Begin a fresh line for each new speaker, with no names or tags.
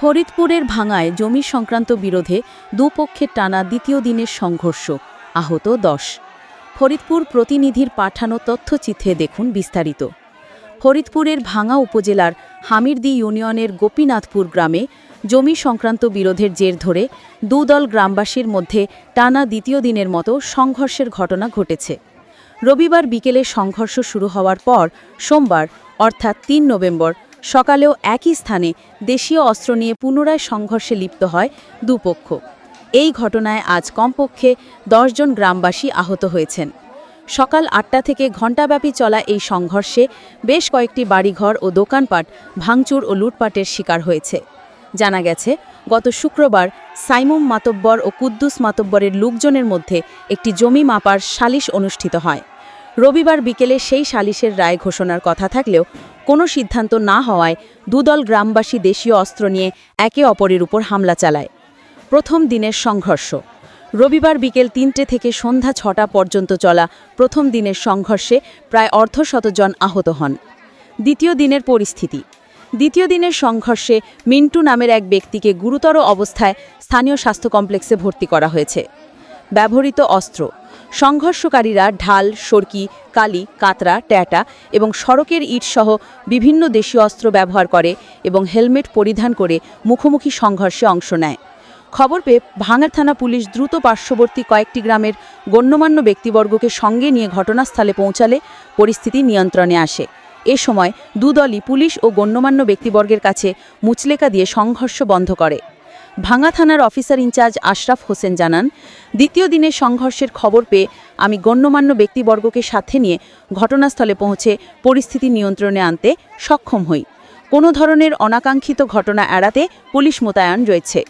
ফরিদপুরের ভাঙায় জমি সংক্রান্ত বিরোধে দুপক্ষের টানা দ্বিতীয় দিনের সংঘর্ষ, আহত দশ। ফরিদপুর প্রতিনিধির পাঠানো তথ্যচিত্রে দেখুন বিস্তারিত। ফরিদপুরের ভাঙা উপজেলার হামিরদি ইউনিয়নের গোপীনাথপুর গ্রামে জমি সংক্রান্ত বিরোধের জের ধরে দুদল গ্রামবাসীর মধ্যে টানা দ্বিতীয় দিনের মতো সংঘর্ষের ঘটনা ঘটেছে। রবিবার বিকেলে সংঘর্ষ শুরু হওয়ার পর সোমবার, অর্থাৎ তিন নভেম্বর সকালেও একই স্থানে দেশীয় অস্ত্র নিয়ে পুনরায় সংঘর্ষে লিপ্ত হয় দুপক্ষ। এই ঘটনায় আজ কমপক্ষে জন গ্রামবাসী আহত হয়েছেন। সকাল আটটা থেকে ঘণ্টাব্যাপী চলা এই সংঘর্ষে বেশ কয়েকটি বাড়িঘর ও দোকানপাট ভাঙচুর ও লুটপাটের শিকার হয়েছে। জানা গেছে, গত শুক্রবার সাইমুম মাতব্বর ও কুদ্দুস মাতব্বরের লোকজনের মধ্যে একটি জমি মাপার সালিশ অনুষ্ঠিত হয়। রবিবার বিকেলে সেই সালিশের রায় ঘোষণার কথা থাকলেও কোনো সিদ্ধান্ত না হওয়ায় দুদল গ্রামবাসী দেশীয় অস্ত্র নিয়ে একে অপরের উপর হামলা চালায়। প্রথম দিনের সংঘর্ষ। রবিবার বিকেল তিনটে থেকে সন্ধ্যা ছটা পর্যন্ত চলা প্রথম দিনের সংঘর্ষে প্রায় অর্ধশতজন আহত হন। দ্বিতীয় দিনের পরিস্থিতি। দ্বিতীয় দিনের সংঘর্ষে মিন্টু নামের এক ব্যক্তিকে গুরুতর অবস্থায় স্থানীয় স্বাস্থ্য কমপ্লেক্সে ভর্তি করা হয়েছে। ব্যবহৃত অস্ত্র সংঘর্ষকারীরা ঢাল সরকি কালি, কাতরা, ট্যাটা এবং সড়কের ইটসহ বিভিন্ন দেশীয় অস্ত্র ব্যবহার করে এবং হেলমেট পরিধান করে মুখোমুখি সংঘর্ষে অংশ নেয়। খবর পেয়ে ভাঙার থানা পুলিশ দ্রুত পার্শ্ববর্তী কয়েকটি গ্রামের গণ্যমান্য ব্যক্তিবর্গকে সঙ্গে নিয়ে ঘটনাস্থলে পৌঁছালে পরিস্থিতি নিয়ন্ত্রণে আসে। এ সময় দুদলই পুলিশ ও গণ্যমান্য ব্যক্তিবর্গের কাছে মুচলেকা দিয়ে সংঘর্ষ বন্ধ করে। ভাঙা থানার অফিসার ইনচার্জ আশরাফ হোসেন জানান, দ্বিতীয় দিনের সংঘর্ষের খবর পেয়ে আমি গণ্যমান্য ব্যক্তিবর্গকে সাথে নিয়ে ঘটনাস্থলে পৌঁছে পরিস্থিতি নিয়ন্ত্রণে আনতে সক্ষম হই। কোনো ধরনের অনাকাঙ্ক্ষিত ঘটনা এড়াতে পুলিশ মোতায়েন রয়েছে।